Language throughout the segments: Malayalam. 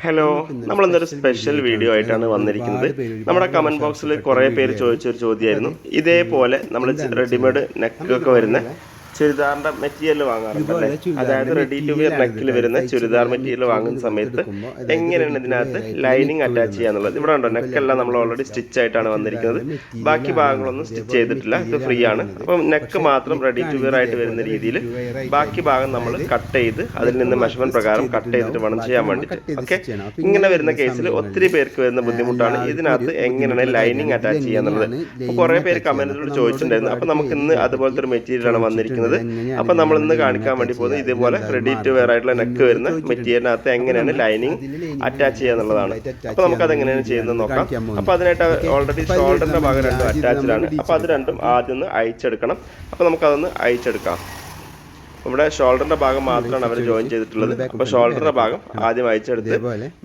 ഹലോ നമ്മൾ ഇന്നൊരു സ്പെഷ്യൽ വീഡിയോ ആയിട്ടാണ് വന്നിരിക്കുന്നത്. നമ്മുടെ കമന്റ് ബോക്സിൽ കുറേ പേര് ചോദിച്ച ഒരു ചോദ്യമായിരുന്നു ഇതേപോലെ നമ്മൾ റെഡിമെയ്ഡ് നെക്കൊക്കെ വരുന്ന ചുരിദാറിന്റെ മെറ്റീരിയൽ വാങ്ങാറുണ്ട് അതായത് റെഡി ടു വിയർ നെക്കിൽ വരുന്ന ചുരിദാർ മെറ്റീരിയൽ വാങ്ങുന്ന സമയത്ത് എങ്ങനെയാണ് ഇതിനകത്ത് ലൈനിങ് അറ്റാച്ച് ചെയ്യാന്നുള്ളത്? ഇവിടെ ഉണ്ടോ? നെക്കെല്ലാം നമ്മൾ ഓൾറെഡി സ്റ്റിച്ച് ആയിട്ടാണ് വന്നിരിക്കുന്നത്. ബാക്കി ഭാഗങ്ങളൊന്നും സ്റ്റിച്ച് ചെയ്തിട്ടില്ല. ഇത് ഫ്രീ ആണ്. അപ്പം നെക്ക് മാത്രം റെഡി ടു വിയർ ആയിട്ട് വരുന്ന രീതിയിൽ ബാക്കി ഭാഗം നമ്മൾ കട്ട് ചെയ്ത് അതിൽ നിന്ന് മെഷർമെന്റ് പ്രകാരം കട്ട് ചെയ്തിട്ട് വേണം ചെയ്യാൻ വേണ്ടിയിട്ട്. ഓക്കെ ഇങ്ങനെ വരുന്ന കേസിൽ ഒത്തിരി പേർക്ക് വരുന്ന ബുദ്ധിമുട്ടാണ് ഇതിനകത്ത് എങ്ങനെയാണ് ലൈനിങ് അറ്റാച്ച് ചെയ്യാന്നുള്ളത്? കുറേ പേര് കമന്റിലൂടെ ചോദിച്ചിട്ടുണ്ടായിരുന്നു അപ്പൊ നമുക്ക് ഇന്ന് അതുപോലത്തെ ഒരു മെറ്റീരിയലാണ് വന്നിരിക്കുന്നത് അപ്പോൾ നമ്മൾ ഇന്ന് കാണിക്കാൻ വേണ്ടി പോകുന്നത് ഇതുപോലെ റെഡി ടു വെയർ ആയിട്ടുള്ള നെക്ക് വരുന്ന മെറ്റീരിയലിനകത്ത് എങ്ങനെയാണ് ലൈനിങ് അറ്റാച്ച് ചെയ്യുക എന്നുള്ളതാണ് നമുക്ക് അത് എങ്ങനെയാണ് ചെയ്യുന്നത് നോക്കാം. അപ്പോൾ അതിനായിട്ട് ഓൾറെഡി ഷോൾഡറിന്റെ ഭാഗം രണ്ടും അറ്റാച്ച്ഡ് ആണ്. അപ്പോൾ അത് രണ്ടും ആദ്യം ഒന്ന് അയച്ചെടുക്കണം. അപ്പോൾ നമുക്കതൊന്ന് അയച്ചെടുക്കാം. ഇവിടെ ഷോൾഡറിന്റെ ഭാഗം മാത്രമാണ് അവർ ജോയിൻ ചെയ്തിട്ടുള്ളത്. അപ്പോൾ ഷോൾഡറിന്റെ ഭാഗം ആദ്യം അയച്ചെടുത്ത്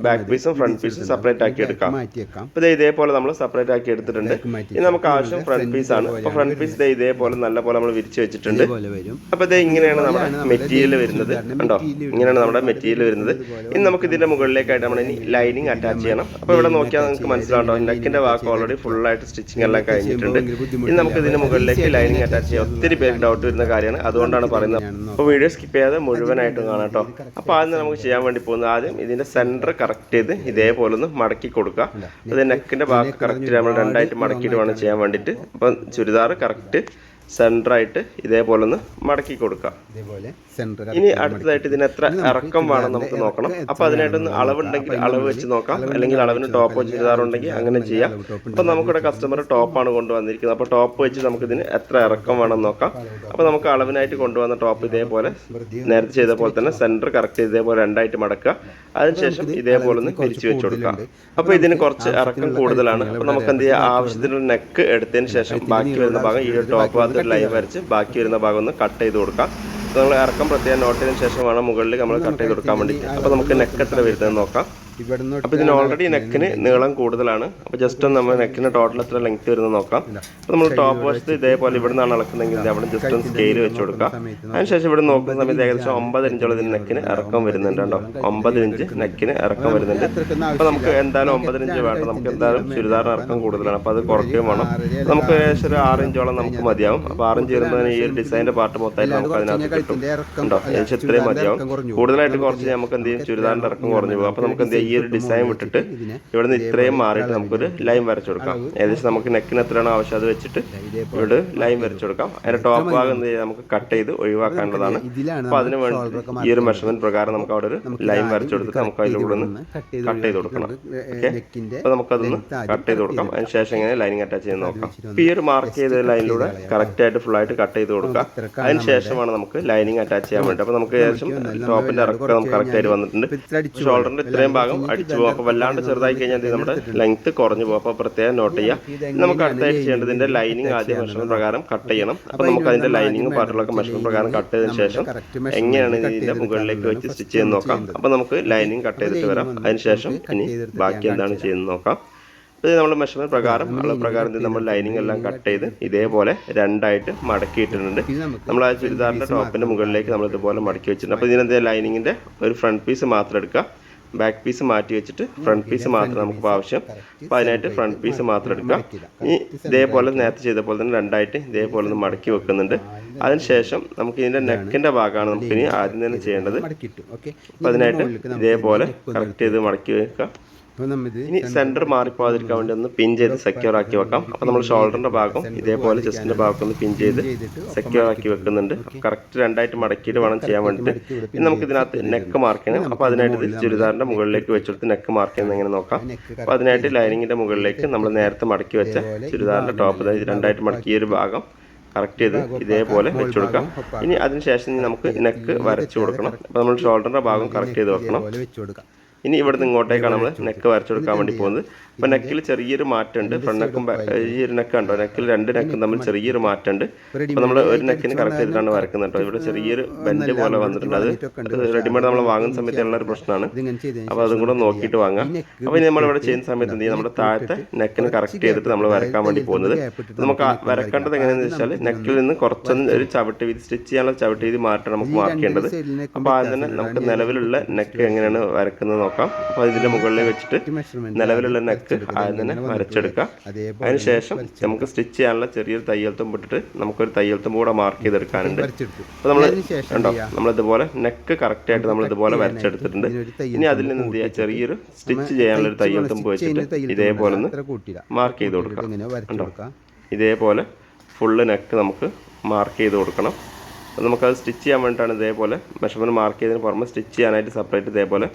ബാക്ക് പീസും ഫ്രണ്ട് പീസും സെപ്പറേറ്റ് ആക്കി എടുക്കാം. അപ്പോൾ ഇതേപോലെ നമ്മൾ സെപ്പറേറ്റ് ആക്കി എടുത്തിട്ടുണ്ട്. ഇനി നമുക്ക് ആവശ്യം ഫ്രണ്ട് പീസ് ആണ്. അപ്പോൾ ഫ്രണ്ട് പീസ് ദേ ഇതേപോലെ നല്ല പോലെ നമ്മൾ വിരിച്ചു വെച്ചിട്ടുണ്ട്. അപ്പൊ ഇതേ അപ്പോൾ ദേ ഇങ്ങനെയാണ് നമ്മുടെ മെറ്റീരിയൽ വരുന്നത്. കണ്ടോ? ഇങ്ങനെയാണ് നമ്മുടെ മെറ്റീരിയൽ വരുന്നത്. ഇനി നമുക്ക് ഇതിന്റെ മുകളിലേക്കായിട്ട് നമ്മൾ ഇനി ലൈനിങ് അറ്റാച്ച് ചെയ്യണം. അപ്പോൾ ഇവിടെ നോക്കിയാൽ നിങ്ങൾക്ക് മനസ്സിലാവണ്ടോ നെക്കിന്റെ ഭാഗം ഓൾറെഡി ഫുൾ ആയിട്ട് സ്റ്റിച്ചിങ് എല്ലാം കഴിഞ്ഞിട്ടുണ്ട്. ഇനി നമുക്ക് ഇതിന്റെ മുകളിലേക്ക് ലൈനിങ് അറ്റാച്ച് ചെയ്യാം. ഒത്തിരി പേർക്ക് ഡൗട്ട് വരുന്ന കാര്യമാണ്. അതുകൊണ്ടാണ് പറയുന്നത് അപ്പോൾ വീഡിയോ സ്കിപ്പ് ചെയ്യാതെ മുഴുവനായിട്ട് കാണാം കേട്ടോ. അപ്പോൾ ആദ്യം നമുക്ക് ചെയ്യാൻ വേണ്ടി പോകുന്നത് ആദ്യം ഇതിന്റെ സെന്റർ കറക്റ്റ് ചെയ്ത് ഇതേപോലെ ഒന്ന് മടക്കി കൊടുക്കുക. അത് നെക്കിന്റെ ഭാഗം കറക്റ്റ് നമ്മൾ രണ്ടായിട്ട് മടക്കിയിട്ട് വേണം ചെയ്യാൻ വേണ്ടിയിട്ട്. അപ്പം ചുരിദാർ കറക്റ്റ് സെന്ററായിട്ട് ഇതേപോലെ ഒന്ന് മടക്കി കൊടുക്കാം. ഇതേപോലെ ഇനി അടുത്തതായിട്ട് ഇതിന് എത്ര ഇറക്കം വേണം നമുക്ക് നോക്കണം. അപ്പൊ അതിനായിട്ടൊന്ന് അളവുണ്ടെങ്കിൽ അളവ് വെച്ച് നോക്കാം. അല്ലെങ്കിൽ അളവിന് ടോപ്പ് വെച്ച് ചെയ്താറുണ്ടെങ്കിൽ അങ്ങനെ ചെയ്യാം. അപ്പൊ നമുക്കിവിടെ കസ്റ്റമർ ടോപ്പാണ് കൊണ്ടുവന്നിരിക്കുന്നത്. അപ്പൊ ടോപ്പ് വെച്ച് നമുക്ക് ഇതിന് എത്ര ഇറക്കം വേണം നോക്കാം. അപ്പൊ നമുക്ക് അളവിനായിട്ട് കൊണ്ടുവന്ന ടോപ്പ് ഇതേപോലെ നേരത്തെ ചെയ്ത പോലെ തന്നെ സെന്റർ കറക്റ്റ് ഇതേപോലെ രണ്ടായിട്ട് മടക്കുക. അതിനുശേഷം ഇതേപോലെ ഒന്ന് പിരിച്ചു വെച്ച് കൊടുക്കാം. അപ്പൊ ഇതിന് കുറച്ച് ഇറക്കം കൂടുതലാണ്. അപ്പൊ നമുക്ക് എന്ത് ചെയ്യാം? ആവശ്യത്തിനുള്ള നെക്ക് എടുത്തതിന് ശേഷം ബാക്കി വരുന്ന ഭാഗം ഈ ഒരു ടോപ്പ് ഭാഗത്ത് ഒരു ലൈൻ വരച്ച് ബാക്കി വരുന്ന ഭാഗം ഒന്ന് കട്ട് ചെയ്ത് കൊടുക്കാം. അപ്പോൾ നമ്മൾ ഇറക്കം പ്രത്യേകം നോട്ടിന് ശേഷം വേണം മുകളിൽ നമ്മൾ കട്ട് ചെയ്ത് കൊടുക്കാൻ വേണ്ടിയിട്ട്. അപ്പോൾ നമുക്ക് നെക്ക് എത്ര വരുന്നത് നോക്കാം. ഇവിടുന്ന് അപ്പോൾ ഇതിന് ഓൾറെഡി നെക്കിന് നീളം കൂടുതലാണ്. അപ്പൊ ജസ്റ്റ് ഒന്ന് നമ്മൾ നെക്കിന് ടോട്ടൽ എത്ര ലെങ്ത് വരുന്നത് നോക്കാം. അപ്പോൾ നമ്മൾ ടോപ്പ് വശത്ത് ഇതേപോലെ ഇവിടെ നിന്നാണ് അളക്കുന്നതെങ്കിൽ ദേ അവിടെ ജസ്റ്റ് ഒന്ന് സ്കെയിൽ വെച്ച് കൊടുക്കാം. അതിനുശേഷം ഇവിടെ നോക്കുന്ന സമയത്ത് ഏകദേശം ഒമ്പത് ഇഞ്ചോളം ഇതിന് നെക്കിന് ഇറക്കം വരുന്നുണ്ട് കേട്ടോ. ഒമ്പത് ഇഞ്ച് നെക്കിന് ഇറക്കം വരുന്നുണ്ട്. അപ്പൊ നമുക്ക് എന്തായാലും ഒമ്പത് ഇഞ്ച് വേണ്ട. നമുക്ക് എന്തായാലും ചുരിദാറിന് ഇറക്കം കൂടുതലാണ്. അപ്പൊ അത് കുറയ്ക്കുകയും വേണം. നമുക്ക് ഏകദേശം ഒരു ആറ് ഇഞ്ചോളം നമുക്ക് മതിയാവും. അപ്പൊ ആറ് ഇഞ്ച് വരുമ്പോൾ ഈ ഒരു ഡിസൈന്റെ പാർട്ട് മൊത്തമായിട്ട് നമുക്ക് അതിനകത്ത് കിട്ടും. ഉണ്ടോ? ഏകദേശം ഇത്രയും മതിയാവും. കൂടുതലായിട്ട് കുറച്ച് നമുക്ക് എന്ത് ചെയ്യും? ചുരിദാറിന്റെ ഇറക്കം കുറഞ്ഞു പോകും. അപ്പൊ നമുക്ക് എന്ത് ചെയ്യും? ഈ ഒരു ഡിസൈൻ വിട്ടിട്ട് ഇവിടെ നിന്ന് ഇത്രയും മാറിയിട്ട് നമുക്കൊരു ലൈൻ വരച്ചു കൊടുക്കാം. ഏകദേശം നമുക്ക് നെക്കിന് എത്രയാണോ ആവശ്യം അത് വെച്ചിട്ട് ഇവിടെ ലൈൻ വരച്ചു കൊടുക്കാം. അതിന്റെ ടോപ്പ് ഭാഗം എന്ത് ചെയ്യാം നമുക്ക് കട്ട് ചെയ്ത് ഒഴിവാക്കാനുള്ളതാണ്. അപ്പൊ അപ്പോൾ അതിന് വേണ്ടി ഈ ഒരു മെഷർമെന്റ് പ്രകാരം നമുക്ക് അവിടെ ഒരു ലൈൻ വരച്ചു കൊടുത്തിട്ട് നമുക്ക് അതിലൂടെ ഒന്ന് കട്ട് ചെയ്ത് കൊടുക്കണം. ഓക്കെ അപ്പോൾ നമുക്കതൊന്ന് കട്ട് ചെയ്ത് കൊടുക്കാം. അതിന് ശേഷം ഇങ്ങനെ ലൈനിങ് അറ്റാച്ച് ചെയ്ത് നോക്കാം. ഈ ഒരു മാർക്ക് ചെയ്ത ലൈനിലൂടെ കറക്റ്റ് ആയിട്ട് ഫുൾ ആയിട്ട് കട്ട് ചെയ്ത് കൊടുക്കാം. അതിന് ശേഷമാണ് നമുക്ക് ലൈനിങ് അറ്റാച്ച് ചെയ്യാൻ വേണ്ടി. അപ്പൊ നമുക്ക് ഏകദേശം ടോപ്പിന്റെ ഇറക്കം നമുക്ക് കറക്റ്റ് ആയിട്ട് വന്നിട്ടുണ്ട്. ഷോൾഡറിന്റെ ഇത്രയും ഭാഗം അടിച്ചു പോകും. അപ്പോൾ വല്ലാണ്ട് ചെറുതായി കഴിഞ്ഞാൽ നമ്മുടെ ലെങ്ത് കുറഞ്ഞു പോകും. അപ്പോൾ പ്രത്യേകം നോട്ട് ചെയ്യാം. നമുക്ക് അടുത്തായിട്ട് ചെയ്യേണ്ടതിന്റെ ലൈനിങ് ആദ്യം മെഷർമെന്റ് പ്രകാരം കട്ട് ചെയ്യണം. അപ്പോൾ നമുക്ക് അതിന്റെ ലൈനിങ് പാർട്ടുകളൊക്കെ മെഷർമെന്റ് പ്രകാരം കട്ട് ചെയ്തതിന് ശേഷം എങ്ങനെയാണ് ഇതിന്റെ മുകളിലേക്ക് വെച്ച് സ്റ്റിച്ച് ചെയ്ത് നോക്കാം. അപ്പോൾ നമുക്ക് ലൈനിങ് കട്ട് ചെയ്തിട്ട് വരാം. അതിനുശേഷം ഇനി ബാക്കി എന്താണ് ചെയ്യുന്നത് നോക്കാം. ഇത് നമ്മൾ മെഷർമെന്റ് പ്രകാരം അളവ് പ്രകാരം ഇത് നമ്മൾ ലൈനിങ് എല്ലാം കട്ട് ചെയ്ത് ഇതേപോലെ രണ്ടായിട്ട് മടക്കിയിട്ടുണ്ട്. നമ്മൾ ആ ചുരിദാറിന്റെ ടോപ്പിന്റെ മുകളിലേക്ക് നമ്മൾ ഇതുപോലെ മടക്കി വെച്ചിട്ടുണ്ട്. അപ്പോൾ ഇതിനെന്താ ലൈനിങ്ങിന്റെ ഒരു ഫ്രണ്ട് പീസ് മാത്രം എടുക്കുക ബാക്ക് പീസ് മാറ്റി വെച്ചിട്ട് ഫ്രണ്ട് പീസ് മാത്രം നമുക്ക് ആവശ്യം. അപ്പോൾ അതിനായിട്ട് ഫ്രണ്ട് പീസ് മാത്രം എടുക്കാം. ഈ ഇതേപോലെ നേരത്തെ ചെയ്ത പോലെ തന്നെ രണ്ടായിട്ട് ഇതേപോലെ ഒന്ന് മടക്കി വെക്കുന്നുണ്ട്. അതിനുശേഷം നമുക്ക് ഇതിന്റെ നെക്കിന്റെ ഭാഗമാണ് നമുക്ക് ഇനി ആദ്യം തന്നെ ചെയ്യേണ്ടത്. അപ്പോൾ അതിനായിട്ട് ഇതേപോലെ കറക്റ്റ് ചെയ്ത് മടക്കി വെക്കുക. ഇനി സെന്റർ മാറിപ്പോകാതിരിക്കാൻ വേണ്ടി ഒന്ന് പിൻ ചെയ്ത് സെക്യൂർ ആക്കി വെക്കാം. അപ്പോൾ നമ്മൾ ഷോൾഡറിന്റെ ഭാഗം ഇതേപോലെ ചെസ്റ്റിന്റെ ഭാഗം ഒന്ന് പിൻ ചെയ്ത് സെക്യൂർ ആക്കി വെക്കുന്നുണ്ട്. കറക്റ്റ് രണ്ടായിട്ട് മടക്കിയിട്ട് വേണം ചെയ്യാൻ വേണ്ടിയിട്ട്. ഇനി നമുക്ക് ഇതിനകത്ത് നെക്ക് മാർക്ക് ചെയ്യണം അപ്പോൾ അതിനായിട്ട് ഇത് ചുരിദാറിന്റെ മുകളിലേക്ക് വെച്ചെടുത്ത് നെക്ക് മാർക്ക് ചെയ്യുന്നത് എങ്ങനെ നോക്കാം. അപ്പൊ അപ്പോൾ അതിനായിട്ട് ലൈനിങ്ങിന്റെ മുകളിലേക്ക് നമ്മൾ നേരത്തെ മടക്കി വെച്ച ചുരിദാറിന്റെ ടോപ്പ് അതായത് രണ്ടായിട്ട് മടക്കിയ ഒരു ഭാഗം കറക്റ്റ് ചെയ്ത് ഇതേപോലെ വെച്ച് കൊടുക്കാം. ഇനി അതിനുശേഷം നമുക്ക് നെക്ക് വരച്ചു കൊടുക്കണം. അപ്പോൾ നമ്മൾ ഷോൾഡറിന്റെ ഭാഗം കറക്റ്റ് ചെയ്ത് വെക്കണം. ഇനി ഇവിടുന്ന് ഇങ്ങോട്ടേക്കാണ് നമ്മൾ നെക്ക് വരച്ചു കൊടുക്കാൻ വേണ്ടി പോകുന്നത്. അപ്പോൾ നെക്കിൽ ചെറിയൊരു മാറ്റമുണ്ട്. ഫ്രണ്ട് നെക്കും ഈ ഒരു നെക്ക് ഉണ്ടോ നെക്കിൽ രണ്ട് നെക്കും തമ്മിൽ ചെറിയൊരു മാറ്റമുണ്ട്. അപ്പോൾ നമ്മൾ ഒരു നെക്കിന് കറക്റ്റ് ചെയ്തിട്ടാണ് വരക്കുന്നത് കേട്ടോ ഇവിടെ ചെറിയൊരു ബെൻഡ് പോലെ വന്നിട്ടുണ്ട്. അത് റെഡിമെയ്ഡ് നമ്മൾ വാങ്ങുന്ന സമയത്ത് ഉള്ള ഒരു പ്രശ്നമാണ്. അപ്പോൾ അതും കൂടെ നോക്കിയിട്ട് വാങ്ങാം. അപ്പോൾ ഇനി നമ്മൾ ഇവിടെ ചെയ്യുന്ന സമയത്ത് എന്ത് ചെയ്യും? നമ്മുടെ താഴത്തെ നെക്കിന് കറക്റ്റ് ചെയ്തിട്ട് നമ്മൾ വരക്കാൻ വേണ്ടി പോകുന്നത് നമുക്ക് വരക്കേണ്ടത് എങ്ങനെയാണെന്ന് വെച്ചാൽ നെക്കിൽ നിന്ന് കുറച്ചൊന്ന് ഒരു ചവിട്ട് വീതി സ്റ്റിച്ച് ചെയ്യാനുള്ള ചവിട്ട് വീതി മാറ്റം നമുക്ക് മാർക്ക് ചെയ്യേണ്ടത് അപ്പോൾ അത് തന്നെ നമുക്ക് നിലവിലുള്ള നെക്ക് എങ്ങനെയാണ് വരക്കുന്നത് നോക്കാം നോക്കാം അപ്പോൾ ഇതിന്റെ മുകളിൽ വെച്ചിട്ട് നിലവിലുള്ള നെക്ക് ആദ്യം തന്നെ വരച്ചെടുക്കാം അതിനുശേഷം നമുക്ക് സ്റ്റിച്ച് ചെയ്യാനുള്ള ചെറിയൊരു തയ്യൽ തുമ്പ് ഇട്ടിട്ട് നമുക്കൊരു തയ്യൽ തുമ്പ് കൂടെ മാർക്ക് ചെയ്തെടുക്കാനുണ്ട് അപ്പൊ അപ്പോൾ നമ്മൾ ഉണ്ടോ നമ്മൾ ഇതുപോലെ നെക്ക് കറക്റ്റ് ആയിട്ട് നമ്മൾ ഇതുപോലെ വരച്ചെടുത്തിട്ടുണ്ട്. ഇനി അതിൽ നിന്ന് എന്ത് ചെയ്യുക ചെറിയൊരു സ്റ്റിച്ച് ചെയ്യാനുള്ള ഒരു തയ്യൽ തുമ്പ് വെച്ചിട്ട് ഇതേപോലെ ഒന്ന് മാർക്ക് ചെയ്ത് കൊടുക്കാം. ഉണ്ടോ ഇതേപോലെ ഫുള്ള് നെക്ക് നമുക്ക് മാർക്ക് ചെയ്ത് കൊടുക്കണം. നമുക്കത് സ്റ്റിച്ച് ചെയ്യാൻ വേണ്ടിയിട്ടാണ് ഇതേപോലെ മെഷർമെന്റ് മാർക്ക് ചെയ്തതിന് പുറമെ സ്റ്റിച്ച് ചെയ്യാനായിട്ട് സെപ്പറേറ്റ് ഇതേപോലെ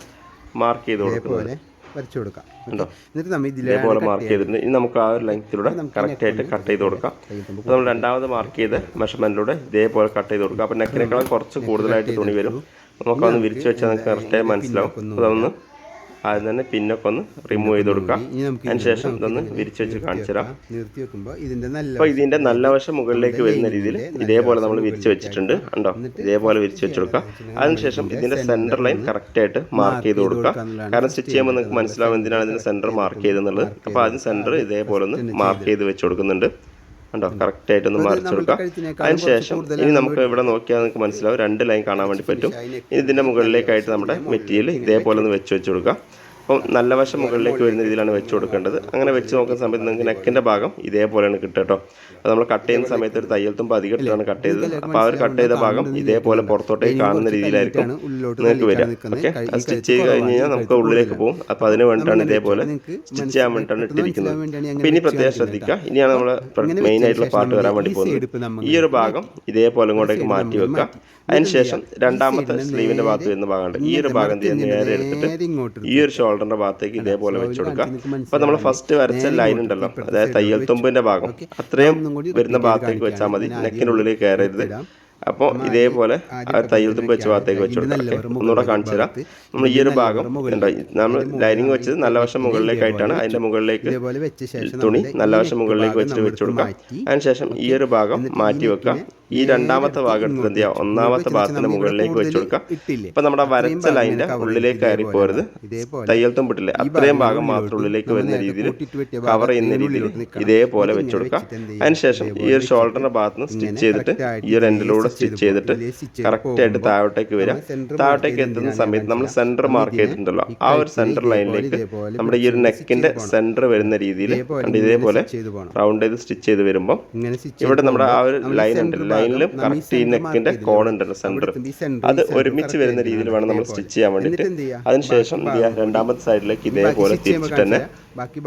മാർക്ക് ചെയ്ത് കൊടുക്കുന്നത്. വരച്ചു കൊടുക്കാം. Okay. എന്നിട്ട് നമ്മൾ ഇതിലെ ഇതേപോലെ മാർക്ക് ചെയ്തിട്ടുണ്ട്. ഇനി നമുക്ക് ആ ഒരു ലെങ്ത്തിലൂടെ കറക്റ്റ് ആയിട്ട് കട്ട് ചെയ്ത് കൊടുക്കാം. അപ്പോൾ നമ്മൾ രണ്ടാമത് മാർക്ക് ചെയ്ത മെഷർമെന്റിലൂടെ ഇതേപോലെ കട്ട് ചെയ്ത് കൊടുക്കാം. അപ്പോൾ നെക്കിനേക്കാളും കുറച്ച് കൂടുതലായിട്ട് തുണി വരും. നമുക്കൊന്ന് വിരിച്ചു വെച്ചാൽ നമുക്ക് കറക്റ്റായി മനസ്സിലാവും. അപ്പോൾ അതൊന്ന് ആദ്യം തന്നെ പിന്നൊക്കെ ഒന്ന് റിമൂവ് ചെയ്ത് കൊടുക്കാം. അതിനുശേഷം ഇതൊന്ന് വിരിച്ച് വെച്ച് കാണിച്ചു തരാം. വെക്കുമ്പോൾ ഇതിന്റെ നല്ല അപ്പോൾ ഇതിന്റെ നല്ല വശം മുകളിലേക്ക് വരുന്ന രീതിയിൽ ഇതേപോലെ നമ്മൾ വിരിച്ച് വെച്ചിട്ടുണ്ട്. കണ്ടോ? ഇതേപോലെ വിരിച്ച് വെച്ച് കൊടുക്കാം. അതിനുശേഷം ഇതിന്റെ സെന്റർ ലൈൻ കറക്റ്റ് ആയിട്ട് മാർക്ക് ചെയ്ത് കൊടുക്കുക കാരണം സ്റ്റിച്ച് ചെയ്യുമ്പോൾ നിങ്ങൾക്ക് മനസ്സിലാവും എന്തിനാണ് ഇതിന്റെ സെന്റർ മാർക്ക് ചെയ്തെന്നുള്ളത് അപ്പോൾ അതിന് സെന്റർ ഇതേപോലെ ഒന്ന് മാർക്ക് ചെയ്ത് വെച്ച് കൊടുക്കുന്നുണ്ട്. കണ്ടോ? കറക്റ്റ് ആയിട്ട് ഒന്ന് മറിച്ച് കൊടുക്കാം. അതിനുശേഷം ഇനി നമുക്ക് ഇവിടെ നോക്കിയാൽ നിങ്ങൾക്ക് മനസ്സിലാവും. രണ്ട് ലൈൻ കാണാൻ വേണ്ടി പറ്റും. ഇനി ഇതിന്റെ മുകളിലേക്കായിട്ട് നമ്മുടെ മെറ്റീരിയൽ ഇതേപോലെ ഒന്ന് വെച്ച് വെച്ച് കൊടുക്കാം. അപ്പം നല്ല വശം മുകളിലേക്ക് വരുന്ന രീതിയിലാണ് വെച്ച് കൊടുക്കേണ്ടത്. അങ്ങനെ വെച്ച് നോക്കുന്ന സമയത്ത് നിങ്ങൾക്ക് നെക്കിന്റെ ഭാഗം ഇതേപോലെയാണ് കിട്ടുക കേട്ടോ. അത് നമ്മൾ കട്ട് ചെയ്യുന്ന സമയത്ത് ഒരു തയ്യൽ തുമ്പ് അധികം കട്ട് ചെയ്തത്. അപ്പോൾ ആ ഒരു കട്ട് ചെയ്ത ഭാഗം ഇതേപോലെ പുറത്തോട്ടേക്ക് കാണുന്ന രീതിയിലായിരിക്കും നിങ്ങൾക്ക് വരിക. ഓക്കെ അത് സ്റ്റിച്ച് ചെയ്ത് കഴിഞ്ഞ് കഴിഞ്ഞാൽ നമുക്ക് ഉള്ളിലേക്ക് പോകും അപ്പോൾ അതിന് വേണ്ടിയിട്ടാണ് ഇതേപോലെ സ്റ്റിച്ച് ചെയ്യാൻ വേണ്ടിയിട്ടാണ് ഇട്ടിരിക്കുന്നത്. അപ്പോൾ ഇനി പ്രത്യേകം ശ്രദ്ധിക്കുക. ഇനിയാണ് നമ്മൾ മെയിൻ ആയിട്ടുള്ള പാർട്ട് വരാൻ വേണ്ടി പോകുന്നത്. ഈ ഒരു ഭാഗം ഇതേപോലെ ഇങ്ങോട്ടേക്ക് മാറ്റി വെക്കുക. അതിനുശേഷം രണ്ടാമത്തെ സ്ലീവിന്റെ ഭാഗത്ത് വരുന്ന ഭാഗമുണ്ട് ഈ ഒരു ഭാഗം നേരെ എടുത്തിട്ട് ഈ ഒരു ഷോൾഡറിന്റെ ഭാഗത്തേക്ക് ഇതേപോലെ വെച്ച് കൊടുക്കുക അപ്പൊ നമ്മൾ ഫസ്റ്റ് വരച്ച ലൈൻ ഉണ്ടല്ലോ. അതായത് തയ്യൽ തുമ്പിന്റെ ഭാഗം. അത്രയും വരുന്ന ഭാഗത്തേക്ക് വെച്ചാൽ മതി. നെക്കിനുള്ളിലേക്ക് കയറരുത്. അപ്പോൾ ഇതേപോലെ തയ്യൽ തുമ്പ് വെച്ച ഭാഗത്തേക്ക് വെച്ച് കൊടുക്കാം? ഒന്നുകൂടെ കാണിച്ചു തരാം നമ്മൾ ഈ ഒരു ഭാഗം നമ്മൾ ലൈനിങ് വെച്ചത് നല്ല വശം മുകളിലേക്കായിട്ടാണ് അതിന്റെ മുകളിലേക്ക് തുണി നല്ല വശം മുകളിലേക്ക് വെച്ചിട്ട് വെച്ച് കൊടുക്കാം അതിനുശേഷം ഈ ഒരു ഭാഗം മാറ്റി വെക്കാം ഈ രണ്ടാമത്തെ ഭാഗം എടുത്തിട്ട് എന്ത് ചെയ്യാം? ഒന്നാമത്തെ ഭാഗത്തിന്റെ മുകളിലേക്ക് വെച്ച് കൊടുക്കാം ഇപ്പൊ നമ്മുടെ വരച്ച ലൈനിന്റെ ഉള്ളിലേക്ക് കയറി പോരുത്. തയ്യൽ തുമ്പിട്ടില്ലേ അത്രയും ഭാഗം മാത്രം ഉള്ളിലേക്ക് വരുന്ന രീതിയിൽ കവർ ചെയ്യുന്ന രീതിയിൽ ഇതേപോലെ വെച്ച് കൊടുക്കാം അതിനുശേഷം ഈ ഒരു ഷോൾഡറിന്റെ ഭാഗത്ത് നിന്ന് സ്റ്റിച്ച് ചെയ്തിട്ട് ഈ ഒരു എൻഡിലൂടെ സ്റ്റിച്ച് ചെയ്തിട്ട് കറക്റ്റ് ആയിട്ട് താഴോട്ടേക്ക് വരിക താഴോട്ടേക്ക് എത്തുന്ന സമയത്ത് നമ്മൾ സെന്റർ മാർക്ക് ചെയ്തിട്ടുണ്ടല്ലോ. ആ ഒരു സെന്റർ ലൈനിലേക്ക് നമ്മുടെ ഈ ഒരു നെക്കിന്റെ സെന്റർ വരുന്ന രീതിയിൽ ഇതേപോലെ റൗണ്ട് ചെയ്ത് സ്റ്റിച്ച് ചെയ്ത് വരുമ്പോൾ ഇവിടെ നമ്മുടെ ആ ഒരു ലൈൻ ഉണ്ട് ലൈനിലും കറക്റ്റ് ഈ നെക്കിന്റെ കോൺ ഉണ്ടല്ലോ സെന്റർ അത് ഒരുമിച്ച് വരുന്ന രീതിയിൽ വേണം നമ്മൾ സ്റ്റിച്ച് ചെയ്യാൻ വേണ്ടിയിട്ട്. അതിനുശേഷം രണ്ടാമത്തെ സൈഡിലേക്ക് ഇതേപോലെ തിരിച്ചിട്ട് തന്നെ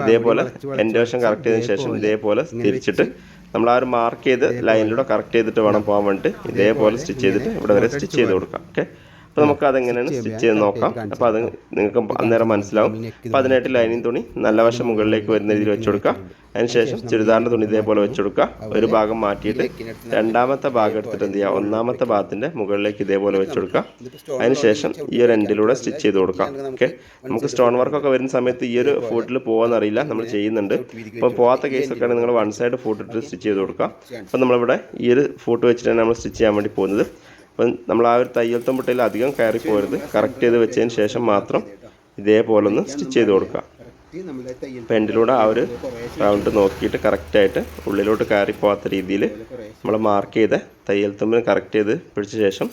ഇതേപോലെ എന്റെ വശം കറക്റ്റ് ചെയ്തതിന് ശേഷം ഇതേപോലെ തിരിച്ചിട്ട് നമ്മൾ ആ ഒരു മാർക്ക് ചെയ്ത് ലൈനിലൂടെ കറക്റ്റ് ചെയ്തിട്ട് വേണം പോകാൻ വേണ്ടിയിട്ട് ഇതേപോലെ സ്റ്റിച്ച് ചെയ്തിട്ട് ഇവിടെ വരെ സ്റ്റിച്ച് ചെയ്ത് കൊടുക്കാം. ഓക്കെ അപ്പോൾ നമുക്ക് അതെങ്ങനെയാണ് സ്റ്റിച്ച് ചെയ്ത് നോക്കാം. അപ്പോൾ അത് നിങ്ങൾക്ക് അന്നേരം മനസ്സിലാവും. അപ്പോൾ അതിനായിട്ട് ലൈനിങ് തുണി നല്ല വശം മുകളിലേക്ക് വരുന്ന രീതിയിൽ വെച്ച് കൊടുക്കുക അതിനുശേഷം ചുരിദാറിന്റെ തുണി ഇതേപോലെ വെച്ച് കൊടുക്കുക ഒരു ഭാഗം മാറ്റിയിട്ട് രണ്ടാമത്തെ ഭാഗം എടുത്തിട്ട് എന്ത് ചെയ്യുക? ഒന്നാമത്തെ ഭാഗത്തിന്റെ മുകളിലേക്ക് ഇതേപോലെ വെച്ച് കൊടുക്കുക അതിനുശേഷം ഈ ഒരു എൻഡിലൂടെ സ്റ്റിച്ച് ചെയ്ത് കൊടുക്കാം. ഓക്കെ? നമുക്ക് സ്റ്റോൺ വർക്കൊക്കെ വരുന്ന സമയത്ത് ഈ ഒരു ഫുഡിൽ അറിയില്ല നമ്മൾ ചെയ്യുന്നുണ്ട്. അപ്പോൾ പോകാത്ത കേസൊക്കെ ആണെങ്കിൽ നിങ്ങൾ വൺ സൈഡ് ഫുഡ് ഇട്ട് സ്റ്റിച്ച് ചെയ്ത് കൊടുക്കാം അപ്പോൾ നമ്മളിവിടെ ഈ ഒരു ഫൂട്ട് വെച്ചിട്ടാണ് നമ്മൾ സ്റ്റിച്ച് ചെയ്യാൻ വേണ്ടി പോകുന്നത്. അപ്പം നമ്മൾ ആ ഒരു തയ്യൽ തുമ്പട്ടയിൽ അധികം കയറി പോരുത്. കറക്റ്റ് ചെയ്ത് വെച്ചതിന് ശേഷം മാത്രം ഇതേപോലെ ഒന്ന് സ്റ്റിച്ച് ചെയ്ത് കൊടുക്കുക. തയ്യൽ ആ ഒരു റൗണ്ട് നോക്കിയിട്ട് കറക്റ്റായിട്ട് ഉള്ളിലോട്ട് കയറി പോകാത്ത രീതിയിൽ നമ്മൾ മാർക്ക് ചെയ്ത തയ്യൽ തുമ്പിന് കറക്റ്റ് ചെയ്ത് പിടിച്ച ശേഷം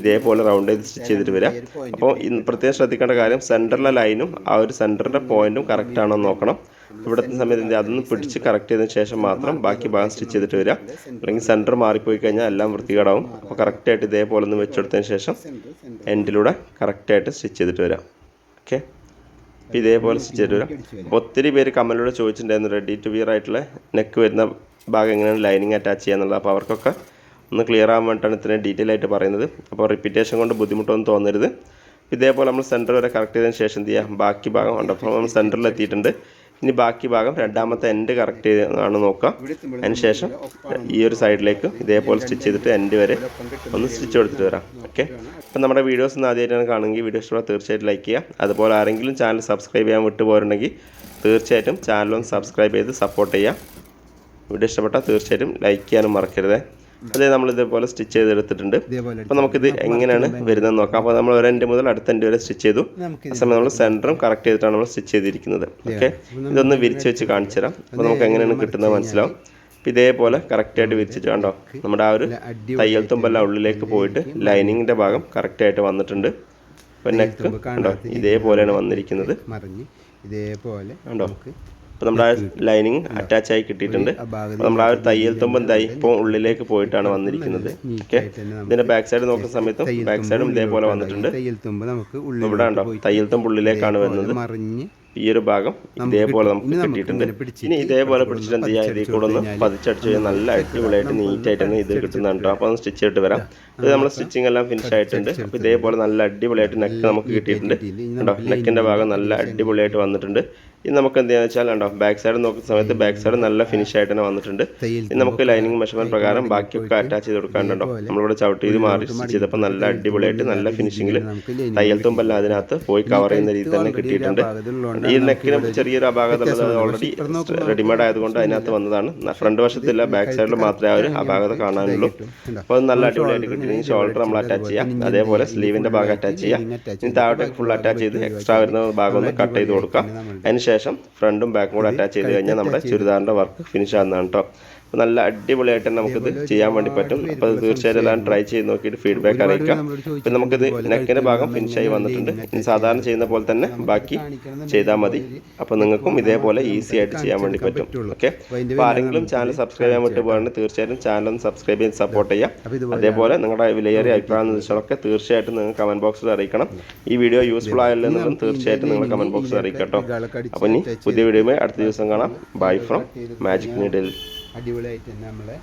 ഇതേപോലെ റൗണ്ട് ചെയ്ത് സ്റ്റിച്ച് ചെയ്തിട്ട് വരിക. അപ്പോൾ പ്രത്യേകം ശ്രദ്ധിക്കേണ്ട കാര്യം സെന്ററിലെ ലൈനും ആ ഒരു സെന്ററിന്റെ പോയിന്റും കറക്റ്റ് ആണോ നോക്കണം. ഇവിടുത്തെ സമയത്ത് ചെയ്യുക? അതൊന്ന് പിടിച്ച് കറക്റ്റ് ചെയ്തതിന് ശേഷം മാത്രം ബാക്കി ഭാഗം സ്റ്റിച്ച് ചെയ്തിട്ട് വരിക. അല്ലെങ്കിൽ സെന്റർ മാറിപ്പോയി കഴിഞ്ഞാൽ എല്ലാം വൃത്തികേടാവും. അപ്പോൾ കറക്റ്റായിട്ട് ഇതേപോലെ ഒന്ന് വെച്ചെടുത്തതിന് ശേഷം എൻഡിലൂടെ കറക്റ്റായിട്ട് സ്റ്റിച്ച് ചെയ്തിട്ട് വരാം ഓക്കെ അപ്പോൾ ഇതേപോലെ സ്റ്റിച്ച് ചെയ്തിട്ട് വരാം അപ്പോൾ ഒത്തിരി പേര് കമ്മലിലൂടെ ചോദിച്ചിട്ടുണ്ടായിരുന്നു റെഡി ടു വിയർ ആയിട്ടുള്ള നെക്ക് വരുന്ന ഭാഗം എങ്ങനെയാണ് ലൈനിങ് അറ്റാച്ച് ചെയ്യാന്നുള്ളത് അപ്പോൾ അവർക്കൊക്കെ ഒന്ന് ക്ലിയർ ആകാൻ വേണ്ടിയിട്ടാണ് ഇത്രയും ഡീറ്റെയിൽ ആയിട്ട് പറയുന്നത്. അപ്പോൾ റിപ്പീറ്റേഷൻ കൊണ്ട് ബുദ്ധിമുട്ടൊന്നും തോന്നരുത്. ഇതേപോലെ നമ്മൾ സെന്റർ വരെ കറക്റ്റ് ചെയ്തതിന് ശേഷം എന്ത് ചെയ്യാം ബാക്കി ഭാഗം ഉണ്ട് അപ്പോൾ നമ്മൾ സെന്ററിൽ എത്തിയിട്ടുണ്ട്. ഇനി ബാക്കി ഭാഗം രണ്ടാമത്തെ എൻഡ് കറക്റ്റ് ചെയ്ത് ആണ് നോക്കുക അതിനുശേഷം ഈ ഒരു സൈഡിലേക്ക് ഇതേപോലെ സ്റ്റിച്ച് ചെയ്തിട്ട് എൻഡ് വരെ ഒന്ന് സ്റ്റിച്ച് കൊടുത്തിട്ട് വരാം. ഓക്കെ അപ്പം നമ്മുടെ വീഡിയോസ് ഒന്ന് ആദ്യമായിട്ടാണ് കാണുമെങ്കിൽ വീഡിയോ ഇഷ്ടമുള്ള തീർച്ചയായിട്ടും ലൈക്ക് ചെയ്യുക. അതുപോലെ ആരെങ്കിലും ചാനൽ സബ്സ്ക്രൈബ് ചെയ്യാൻ വിട്ടുപോരുണ്ടെങ്കിൽ തീർച്ചയായിട്ടും ചാനലൊന്ന് സബ്സ്ക്രൈബ് ചെയ്ത് സപ്പോർട്ട് ചെയ്യുക. വീഡിയോ ഇഷ്ടപ്പെട്ടാൽ തീർച്ചയായിട്ടും ലൈക്ക് ചെയ്യാനും മറക്കരുത്. അതേ നമ്മൾ ഇതേപോലെ സ്റ്റിച്ച് ചെയ്തെടുത്തിട്ടുണ്ട് അപ്പോൾ നമുക്കിത് എങ്ങനെയാണ് വരുന്നത് നോക്കാം. അപ്പോൾ നമ്മൾ ഒരു എൻഡ് മുതൽ അടുത്ത എന്റെ വരെ സ്റ്റിച്ച് ചെയ്തു. ആ സമയം നമ്മൾ സെന്ററും കറക്റ്റ് ചെയ്തിട്ടാണ് നമ്മൾ സ്റ്റിച്ച് ചെയ്തിരിക്കുന്നത്. ഓക്കെ ഇതൊന്ന് വിരിച്ച് വെച്ച് കാണിച്ചു തരാം അപ്പോൾ നമുക്ക് എങ്ങനെയാണ് കിട്ടുന്നത് മനസ്സിലാവും? ഇതേപോലെ ഇതേപോലെ കറക്റ്റായിട്ട് വിരിച്ചിട്ട് കണ്ടോ? നമ്മുടെ ആ ഒരു തയ്യൽ തുമ്പെല്ലാം ഉള്ളിലേക്ക് പോയിട്ട് ലൈനിങ്ങിന്റെ ഭാഗം കറക്റ്റായിട്ട് വന്നിട്ടുണ്ട്. നെക്ക് കണ്ടോ? ഇതേപോലെയാണ് വന്നിരിക്കുന്നത്. ഇതേപോലെ കണ്ടോ? അപ്പോൾ നമ്മുടെ ആ ലൈനിങ് അറ്റാച്ച് ആയി കിട്ടിയിട്ടുണ്ട്. നമ്മുടെ ആ ഒരു തയ്യൽ തുമ്പം തൈ ഇപ്പോൾ ഉള്ളിലേക്ക് പോയിട്ടാണ് വന്നിരിക്കുന്നത്. ഓക്കെ ഇതിന്റെ ഇതിന്റെ ബാക്ക് സൈഡ് നോക്കുന്ന സമയത്തും ബാക്ക് സൈഡും ഇതേപോലെ വന്നിട്ടുണ്ട്. ഇവിടെ ഉണ്ടോ തയ്യൽ തുമ്പ് ഉള്ളിലേക്കാണ് വരുന്നത്. ഈ ഒരു ഭാഗം ഇതേപോലെ നമുക്ക് കിട്ടിയിട്ടുണ്ട്. ഇനി ഇതേപോലെ പിടിച്ചിട്ട് എന്ത് ചെയ്യാം? ഇതിൽ കൂടെ ഒന്ന് പതിച്ചടിച്ച് കഴിഞ്ഞാൽ നല്ല അടിപൊളിയായിട്ട് നീറ്റായിട്ട് തന്നെ ഇത് കിട്ടുന്നുണ്ട് കേട്ടോ. അപ്പോൾ ഒന്ന് സ്റ്റിച്ച് ചെയ്തിട്ട് വരാം. ഇത് നമ്മൾ സ്റ്റിച്ചിങ് എല്ലാം ഫിനിഷ് ആയിട്ടുണ്ട്. അപ്പോൾ ഇതേപോലെ നല്ല അടിപൊളിയായിട്ട് നെക്ക് നമുക്ക് കിട്ടിയിട്ടുണ്ട്. നെക്കിന്റെ ഭാഗം നല്ല അടിപൊളിയായിട്ട് വന്നിട്ടുണ്ട്. ഇനി നമുക്ക് എന്ത് ചെയ്യാന്ന് വെച്ചാൽ ഉണ്ടോ ബാക്ക് സൈഡ് നോക്കുന്ന സമയത്ത് ബാക്ക് സൈഡ് നല്ല ഫിനിഷ് ആയിട്ട് തന്നെ വന്നിട്ടുണ്ട്. ഇനി നമുക്ക് ലൈനിങ് മെഷർമെന്റ് പ്രകാരം ബാക്കിയൊക്കെ അറ്റാച്ച് ചെയ്ത് കൊടുക്കാനുണ്ടോ നമ്മളിവിടെ ചവിട്ടി ചെയ്ത് മാറി ചെയ്തപ്പോൾ നല്ല അടിപൊളിയായിട്ട് നല്ല ഫിനിഷിംഗിൽ തയ്യൽ തുമ്പെല്ലാം അതിനകത്ത് പോയി കവർ ചെയ്യുന്ന രീതി തന്നെ കിട്ടിയിട്ടുണ്ട്. ഈ നെക്കിന് ചെറിയൊരു അപാകത ഓൾറെഡി റെഡിമെയ്ഡ് ആയതുകൊണ്ട് അതിനകത്ത് വന്നതാണ്. ഫ്രണ്ട് വശത്തില്ല ബാക്ക് സൈഡിൽ മാത്രമേ ആ ഒരു അപാകത കാണാനുള്ളൂ. അപ്പോൾ അത് നല്ല അടിപൊളിയായിട്ട് കിട്ടി. ഷോൾഡർ നമ്മൾ അറ്റാച്ച് ചെയ്യാം. അതേപോലെ സ്ലീവിന്റെ ഭാഗം അറ്റാച്ച് ചെയ്യാം. ഇനി താഴോട്ടേക്ക് ഫുൾ അറ്റാച്ച് ചെയ്ത് എക്സ്ട്രാ വരുന്ന ഭാഗം ഒന്ന് കട്ട് ചെയ്ത് കൊടുക്കാം. അതിനുശേഷം ഫ്രണ്ടും ബാക്കും കൂടെ അറ്റാച്ച് ചെയ്ത് കഴിഞ്ഞാൽ നമ്മുടെ ചുരിദാറിന്റെ വർക്ക് ഫിനിഷ് ആകുന്നതാണ് കേട്ടോ അപ്പോൾ നല്ല അടിപൊളിയായിട്ട് നമുക്കിത് ചെയ്യാൻ വേണ്ടി പറ്റും. അപ്പോൾ തീർച്ചയായും തീർച്ചയായിട്ടും എല്ലാം ട്രൈ ചെയ്ത് നോക്കിയിട്ട് ഫീഡ്ബാക്ക് അറിയിക്കാം. ഇപ്പം നമുക്കിത് നെക്കിന്റെ ഭാഗം ഫിനിഷായി വന്നിട്ടുണ്ട്. ഇനി സാധാരണ ചെയ്യുന്ന പോലെ തന്നെ ബാക്കി ചെയ്താൽ മതി. അപ്പോൾ നിങ്ങൾക്കും ഇതേപോലെ ഈസി ആയിട്ട് ചെയ്യാൻ വേണ്ടി പറ്റും. ഓക്കെ അപ്പോൾ ആരെങ്കിലും ചാനൽ സബ്സ്ക്രൈബ് ചെയ്യാൻ വേണ്ടി പോകാണ്ട് തീർച്ചയായിട്ടും ചാനൽ ഒന്ന് സബ്സ്ക്രൈബ് ചെയ്ത് സപ്പോർട്ട് ചെയ്യാം അതേപോലെ നിങ്ങളുടെ വിലയേറിയ അഭിപ്രായം നിർദ്ദേശങ്ങളൊക്കെ തീർച്ചയായിട്ടും നിങ്ങൾ കമന്റ് ബോക്സിൽ അറിയിക്കണം. ഈ വീഡിയോ യൂസ്ഫുൾ ആയല്ലോ എന്നുള്ളതും തീർച്ചയായിട്ടും നിങ്ങൾ കമന്റ് ബോക്സിൽ അറിയിക്കട്ടോ അപ്പോൾ ഇനി പുതിയ വീഡിയോയുമായി അടുത്ത ദിവസം കാണാം. ബൈ ഫ്രം മാജിക് നീഡിൽ അടിപൊളിയായിട്ട് തന്നെ നമ്മളെ